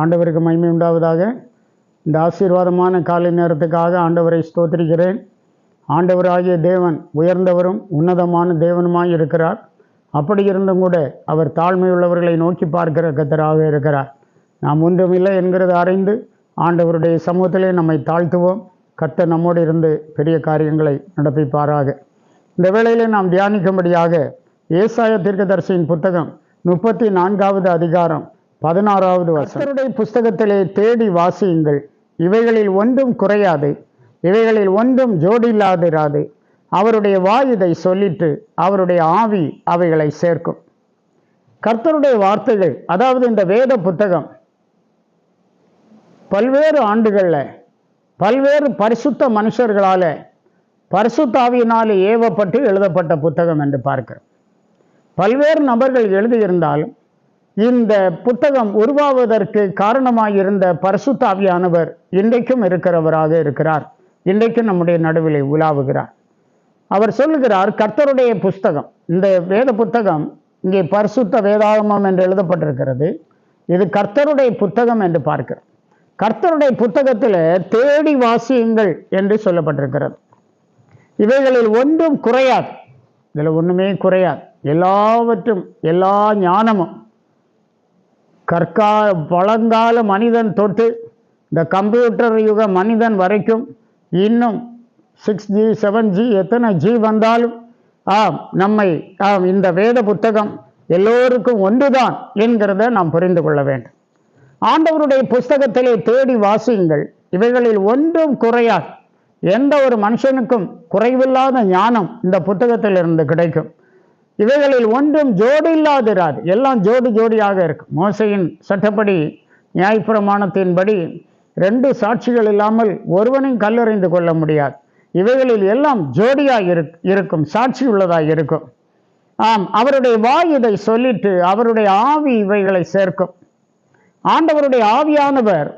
ஆண்டவருக்கு மகிமை உண்டாவதாக. இந்த ஆசீர்வாதமான காலை நேரத்துக்காக ஆண்டவரை ஸ்தோத்திரிக்கிறேன். ஆண்டவராகிய தேவன் உயர்ந்தவரும் உன்னதமான தேவனுமாய் இருக்கிறார். அப்படி இருந்தும் கூட அவர் தாழ்மையுள்ளவர்களை நோக்கி பார்க்கிற கத்தராக இருக்கிறார். நாம் ஒன்றுமில்லை என்கிறது அறிந்து ஆண்டவருடைய சமூகத்திலே நம்மை தாழ்த்துவோம். கத்த நம்மோடு இருந்து பெரிய காரியங்களை நடப்பிப்பாராக. இந்த வேளையிலே நாம் தியானிக்கும்படியாக ஏசாய தீர்க்கதரிசியின் புத்தகம் முப்பத்தி நான்காவது அதிகாரம் பதினாறாவது வசனருடைய புஸ்தகத்திலே தேடி வாசியுங்கள். இவைகளில் ஒன்றும் குறையாது. இவைகளில் ஒன்றும் ஜோடியில்லாதிராது. அவருடைய வாய் இதை சொல்லிட்டு அவருடைய ஆவி அவைகளை சேர்க்கும். கர்த்தருடைய வார்த்தைகள் அதாவது இந்த வேத புத்தகம் பல்வேறு ஆண்டுகளில் பல்வேறு பரிசுத்த மனுஷர்களால் பரிசுத்தாவியினால் ஏவப்பட்டு எழுதப்பட்ட புத்தகம் என்று பார்க்கிறோம். பல்வேறு நபர்கள் எழுதியிருந்தாலும் இந்த புத்தகம் உருவாவதற்கு காரணமாயிருந்த பரிசுத்தாவியானவர் இன்றைக்கும் இருக்கிறவராக இருக்கிறார். இன்றைக்கும் நம்முடைய நடுவிலை உலாவுகிறார். அவர் சொல்லுகிறார் கர்த்தருடைய புஸ்தகம். இந்த வேத புத்தகம் இங்கே பரிசுத்த வேதாகமம் என்று எழுதப்பட்டிருக்கிறது. இது கர்த்தருடைய புத்தகம் என்று பார்க்கிறோம். கர்த்தருடைய புத்தகத்தில் தேடி வாசியுங்கள் என்று சொல்லப்பட்டிருக்கிறது. இவைகளில் ஒன்றும் குறையாது. இதில் ஒன்றுமே குறையாது. எல்லாவற்றும் எல்லா ஞானமும் கற்கா பழங்கால மனிதன் தொட்டு இந்த கம்ப்யூட்டர் யுக மனிதன் வரைக்கும் இன்னும் சிக்ஸ் ஜி செவன் ஜி எத்தனை ஜி வந்தாலும் ஆம் நம்மை ஆம் இந்த வேத புத்தகம் எல்லோருக்கும் ஒன்றுதான் என்கிறத நாம் புரிந்து கொள்ள வேண்டும். ஆண்டவருடைய புஸ்தகத்திலே தேடி வாசியுங்கள். இவைகளில் ஒன்றும் குறையாது. எந்த ஒரு மனுஷனுக்கும் குறைவில்லாத ஞானம் இந்த புத்தகத்திலிருந்து கிடைக்கும். இவைகளில் ஒன்றும் ஜோடி இல்லாதிராது எல்லாம் ஜோடி ஜோடியாக இருக்கும். மோசையின் சட்டப்படி நியாயப்பிரமாணத்தின்படி ரெண்டு சாட்சிகள் இல்லாமல் ஒருவனையும் கல்லறிந்து கொள்ள முடியாது. இவைகளில் எல்லாம் ஜோடியாக இருக் இருக்கும். சாட்சி உள்ளதாக இருக்கும். ஆம் அவருடைய வாய் இதை சொல்லிட்டு அவருடைய ஆவி இவைகளை சேர்க்கும். ஆண்டவருடைய ஆவியானவர்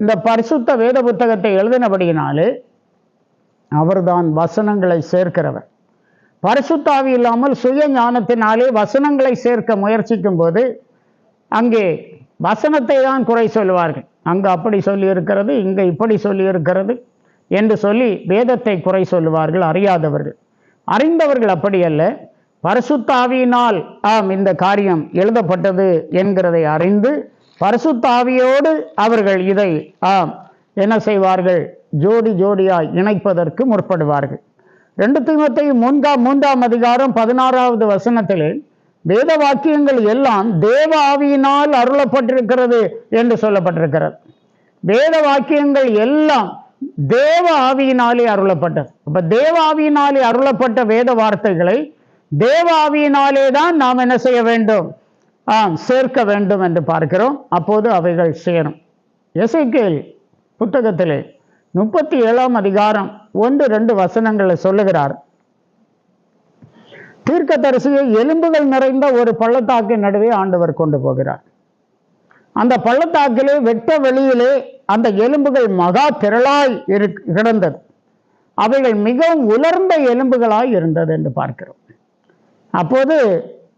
இந்த பரிசுத்த வேத புத்தகத்தை எழுதினபடியினாலே அவர்தான் வசனங்களை சேர்க்கிறவர். பரிசுத்தாவி இல்லாமல் சுய ஞானத்தினாலே வசனங்களை சேர்க்க முயற்சிக்கும் போது அங்கே வசனத்தை தான் குறை சொல்லுவார்கள். அங்கு அப்படி சொல்லி இருக்கிறது இங்கே இப்படி சொல்லி இருக்கிறது என்று சொல்லி வேதத்தை குறை சொல்லுவார்கள் அறியாதவர்கள். அறிந்தவர்கள் அப்படி அல்ல பரிசுத்தாவியினால் ஆம் இந்த காரியம் எழுதப்பட்டது என்கிறதை அறிந்து பரிசுத்தாவியோடு அவர்கள் இதை ஆம் என்ன செய்வார்கள்? ஜோடி ஜோடியாய் இணைப்பதற்கு முற்படுவார்கள். ரெண்டு தீமத்தை மூன்றாம் மூன்றாம் அதிகாரம் பதினாறாவது வசனத்திலே வேத வாக்கியங்கள் எல்லாம் தேவ ஆவியினால் அருளப்பட்டிருக்கிறது என்று சொல்லப்பட்டிருக்கிறது. வேத வாக்கியங்கள் எல்லாம் தேவ ஆவியினாலே அருளப்பட்டது. அப்ப தேவ ஆவியினாலே அருளப்பட்ட வேத வார்த்தைகளை தேவ ஆவியினாலே தான் நாம் என்ன செய்ய வேண்டும்? சேர்க்க வேண்டும் என்று பார்க்கிறோம். அப்போது அவைகள் சேரும். எசைக்கேல் புத்தகத்திலே முப்பத்தி ஏழாம் அதிகாரம் ஒன்று ரெண்டு வசனங்களை சொல்லுகிறார். தீர்க்கதரிசியை எலும்புகள் நிறைந்த ஒரு பள்ளத்தாக்கின் நடுவே ஆண்டவர் கொண்டு போகிறார். அந்த பள்ளத்தாக்கிலே வெட்ட வெளியிலே அந்த எலும்புகள் மகா திரளாய் இரு கிடந்தது. அவைகள் மிகவும் உலர்ந்த எலும்புகளாய் இருந்தது என்று பார்க்கிறோம். அப்போது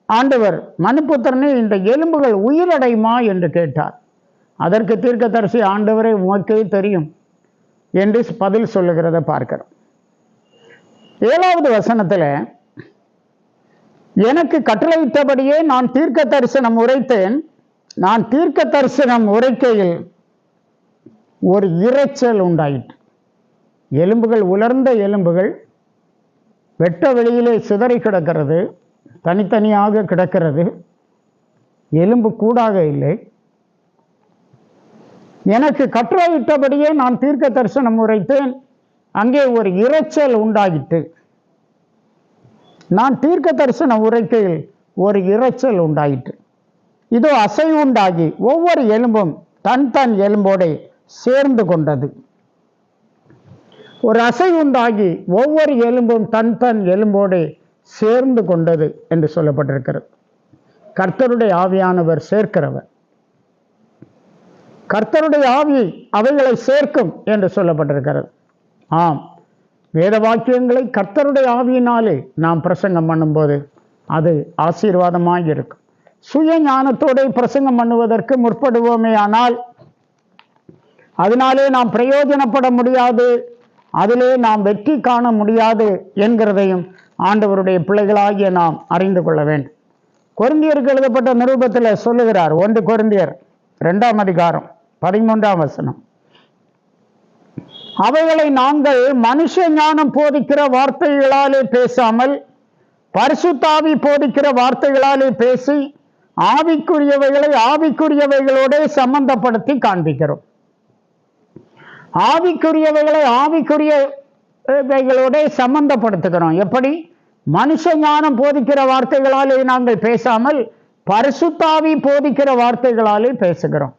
ஆண்டவர் மனுப்புத்திரனே இந்த எலும்புகள் உயிரடையுமா என்று கேட்டார். அதற்கு தீர்க்கதரிசி ஆண்டவரை உமக்கே தெரியும். என்று பதில் சொல்லுகிறத பார்க்கிறோம். ஏழாவது வசனத்தில் எனக்கு கட்டளையிட்டபடியே நான் தீர்க்க தரிசனம் உரைத்தேன். நான் தீர்க்க தரிசனம் உரைக்கையில் ஒரு இரைச்சல் உண்டாயிற்று. எலும்புகள் உலர்ந்த எலும்புகள் வெட்ட வெளியிலே சிதறி கிடக்கிறது தனித்தனியாக கிடக்கிறது. எலும்பு கூடாக இல்லை. எனக்கு கட்டளையிட்டபடியே நான் தீர்க்க தரிசனம் உரைத்தேன். அங்கே ஒரு இரைச்சல் உண்டாகிட்டு. நான் தீர்க்க தரிசனம் உரைக்கையில் ஒரு இரைச்சல் உண்டாயிற்று. இதோ அசைவுண்டாகி ஒவ்வொரு எலும்பும் தன் தன் எலும்போடே சேர்ந்து கொண்டது. ஒரு அசைவுண்டாகி ஒவ்வொரு எலும்பும் தன் தன் எலும்போடு சேர்ந்து கொண்டது என்று சொல்லப்பட்டிருக்கிறது. கர்த்தருடைய ஆவியானவர் சேர்க்கிறவர். கர்த்தருடைய ஆவி அவைகளை சேர்க்கும் என்று சொல்லப்பட்டிருக்கிறது. ஆம். வேத வாக்கியங்களை கர்த்தருடைய ஆவியினாலே நாம் பிரசங்கம் பண்ணும்போது அது ஆசீர்வாதமாக இருக்கும். சுய ஞானத்தோடு பிரசங்கம் பண்ணுவதற்கு முற்படுவோமே ஆனால் அதனாலே நாம் பிரயோஜனப்பட முடியாது அதிலே நாம் வெற்றி காண முடியாது என்கிறதையும் ஆண்டவருடைய பிள்ளைகளாகிய நாம் அறிந்து கொள்ள வேண்டும். குருந்தியருக்கு எழுதப்பட்ட நிருபத்தில் சொல்லுகிறார் ஒன்று குருந்தியர் ரெண்டாம் அதிகாரம் பதிமூன்றாம் வசனம். அவைகளை நாங்கள் மனுஷ ஞானம் போதிக்கிற வார்த்தைகளாலே பேசாமல் பரிசுத்தாவி போதிக்கிற வார்த்தைகளாலே பேசி ஆவிக்குரியவைகளை ஆவிக்குரியவைகளோட சம்பந்தப்படுத்தி காண்பிக்கிறோம். ஆவிக்குரியவைகளை ஆவிக்குரியவைகளோட சம்பந்தப்படுத்துகிறோம். எப்படி? மனுஷ ஞானம் போதிக்கிற வார்த்தைகளாலே நாங்கள் பேசாமல் பரிசுத்தாவி போதிக்கிற வார்த்தைகளாலே பேசுகிறோம்.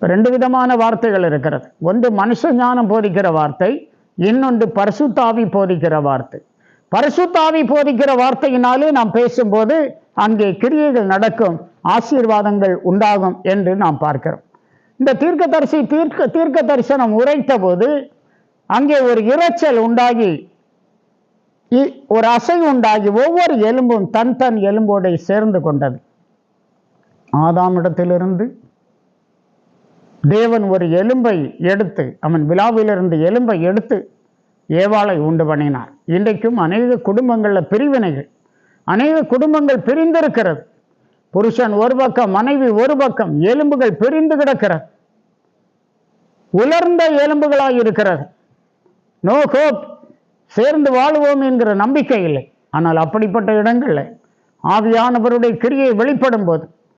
ரெண்டு விதமான வார்த்தைகள் இருக்கிறது. ஒன்று மனுஷ ஞானம் போதிக்கிற வார்த்தை இன்னொன்று பரிசுத்தாவி போதிக்கிற வார்த்தை. பரிசுத்தாவி போதிக்கிற வார்த்தையினாலே நாம் பேசும்போது அங்கே கிரியைகள் நடக்கும் ஆசீர்வாதங்கள் உண்டாகும் என்று நாம் பார்க்கிறோம். இந்த தீர்க்கதரிசி தீர்க்க தீர்க்க தரிசனம் உரைத்த போது அங்கே ஒரு இரைச்சல் உண்டாகி இ- ஒரு அசை உண்டாகி ஒவ்வொரு எலும்பும் தன் தன் எலும்போடை சேர்ந்து கொண்டது. ஆதாமிடத்திலிருந்து தேவன் ஒரு எலும்பை எடுத்து அவன் விழாவிலிருந்து எலும்பை எடுத்து ஏவாளை உண்டு பண்ணினார். இன்றைக்கும் அநேக குடும்பங்களில் பிரிவினைகள் அநேக குடும்பங்கள் பிரிந்திருக்கிறது. புருஷன் ஒரு பக்கம் மனைவி ஒரு பக்கம் எலும்புகள் பிரிந்து கிடக்கிறது. உலர்ந்த எலும்புகளாக இருக்கிறது. நோ ஹோப் சேர்ந்து வாழுவோம் என்கிற நம்பிக்கை இல்லை. ஆனால் அப்படிப்பட்ட இடங்களில் ஆவியானவருடைய கிரியை வெளிப்படும் போது